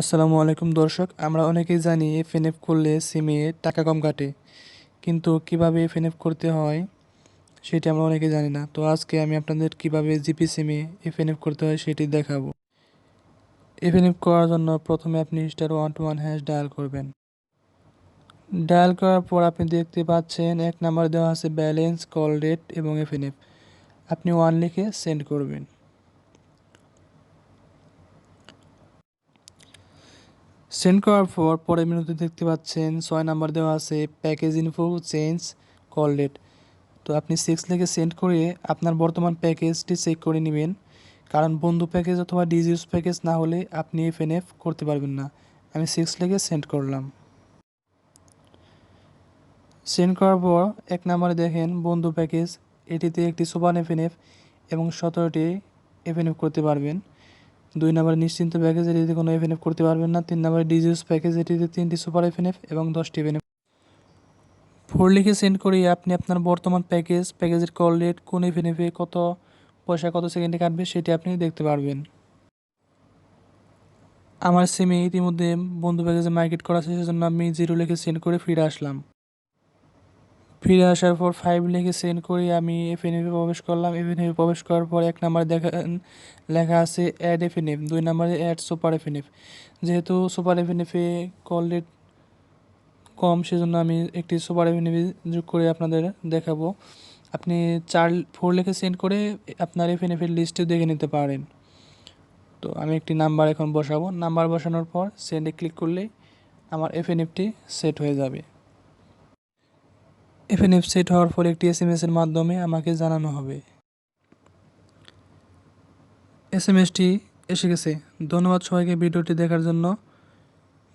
আসসালামু আলাইকুম দর্শক, আমরা অনেকেই জানি এফএনএফ করলে সিমে টাকা কম কাটে। কিন্তু কীভাবে এফএনএফ করতে হয়, সেটি আমরা অনেকেই জানি না। তো আজকে আমি আপনাদের কীভাবে জিপি সিমে এফএনএফ করতে হয়, সেটি দেখাবো। এফএনএফ করার জন্য প্রথমে আপনি star one two one hash dial করবেন। ডায়াল করার পর আপনি দেখতে পাচ্ছেন এক নাম্বার দেওয়া আছে ব্যালেন্স কল রেট এবং এফএনএফ আপনি ওয়ান লিখে সেন্ড করবেন। সেন্ড করার পর পরের মেনুতে দেখতে পাচ্ছেন ছয় নাম্বার দেওয়া আছে package info change call rate তো আপনি সিক্স লেগে সেন্ড করে আপনার বর্তমান প্যাকেজটি চেক করে নেবেন। কারণ বন্ধু প্যাকেজ অথবা ডিজিউস প্যাকেজ না হলে আপনি এফ এন এফ করতে পারবেন না। আমি সিক্স লেগে সেন্ড করলাম। সেন্ড করার পর এক নম্বরে দেখেন বন্ধু প্যাকেজ এটিতে একটি সুপার এফ এন এফ এবং সতেরোটি এফ এন এফ করতে পারবেন। দুই নম্বরে নিশ্চিন্ত প্যাকেজ এটিতে কোনো এফ এন করতে পারবেন না, তিন নম্বরে ডিজিউস প্যাকেজ এটিতে তিনটি সুপার এফ এন এবং দশটি এফ এন এফ ফোর লিখে সেন্ড করি, আপনি আপনার বর্তমান প্যাকেজ প্যাকেজের কল রেট কোন এফ এন এফে কত পয়সা কত সেকেন্ডে কাটবে সেটি আপনি দেখতে পারবেন। আমার সিমে ইতিমধ্যে বন্ধু প্যাকেজে মার্কেট করা আছে, সেজন্য আমি জিরো লিখে সেন্ড করে ফিরে আসলাম। ফিরে আসার পর ফাইভ লিখে সেন্ড করে, আমি এফ এন এফে প্রবেশ করলাম। এফ এন এফে প্রবেশ করার পর এক নাম্বারে দেখা লেখা আছে অ্যাড এফ এন এফ দুই নাম্বারে add super F N F যেহেতু সুপার এফ এন এফে কল রেট কম, সেজন্য আমি একটি সুপার এফ এন এফ যোগ করে আপনাদের দেখাবো। আপনি চার ফোর লিখে সেন্ড করে আপনার এফ এন এফের লিস্টে দেখে নিতে পারেন। তো আমি একটি নাম্বার এখন বসাবো। নাম্বার বসানোর পর সেন্ডে ক্লিক করলে আমার এফ এন এফটি সেট হয়ে যাবে। এফএনএফ সেট হওয়ার ফলে একটি এস এম এর মাধ্যমে আমাকে জানানো হবে। এস এম এসটি এসে গেছে। ধন্যবাদ সবাইকে ভিডিওটি দেখার জন্য।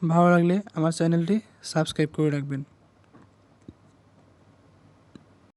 ভালো লাগলে আমার চ্যানেলটি সাবস্ক্রাইব করে রাখবেন।